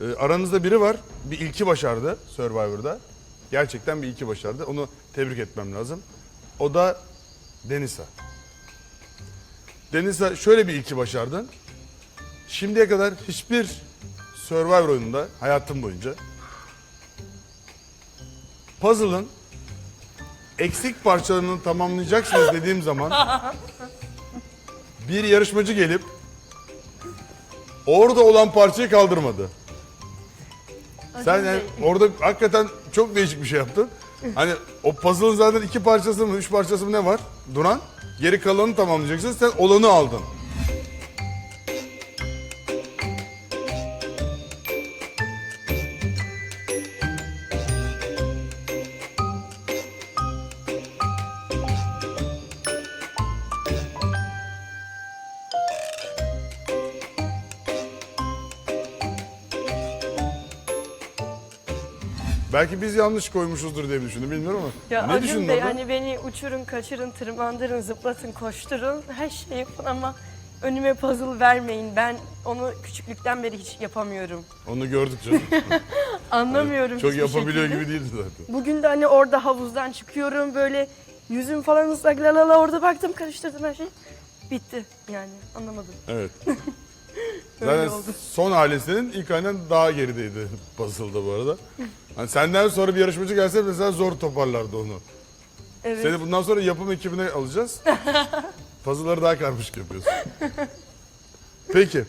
Ee, aranızda biri var. Bir ilki başardı Survivor'da. Gerçekten bir ilki başardı. Onu tebrik etmem lazım. O da Denisa. Denisa şöyle bir ilki başardın. Şimdiye kadar hiçbir Survivor oyununda hayatım boyunca puzzle'ın eksik parçalarını tamamlayacaksınız dediğim zaman bir yarışmacı gelip orada olan parçayı kaldırmadı. Sen yani orada hakikaten çok değişik bir şey yaptın. Hani o puzzle'ın zaten iki parçası mı, üç parçası mı ne var? Duran. Geri kalanını tamamlayacaksın. Sen olanı aldın. Belki biz yanlış koymuşuzdur diye düşündüm. Bilmiyorum ama. Ya ne Acun düşündün Bey orada? hani beni uçurun, kaçırın, tırmandırın, zıplatın, koşturun. Her şeyi yapın ama önüme puzzle vermeyin. Ben onu küçüklükten beri hiç yapamıyorum. Onu gördük canım. Anlamıyorum Çok hiçbir yapabiliyor şekilde. gibi değildi zaten. Bugün de hani orada havuzdan çıkıyorum böyle yüzüm falan ıslak la la la orada baktım karıştırdım her şeyi. Bitti yani anlamadım. Evet. Zaten son halesinin ilk aynen daha gerideydi puzzle'da bu arada. Hani senden sonra bir yarışmacı gelse mesela zor toparlardı onu. Evet. Seni bundan sonra yapım ekibine alacağız. Puzzle'ları daha karmaşık yapıyorsun. Peki.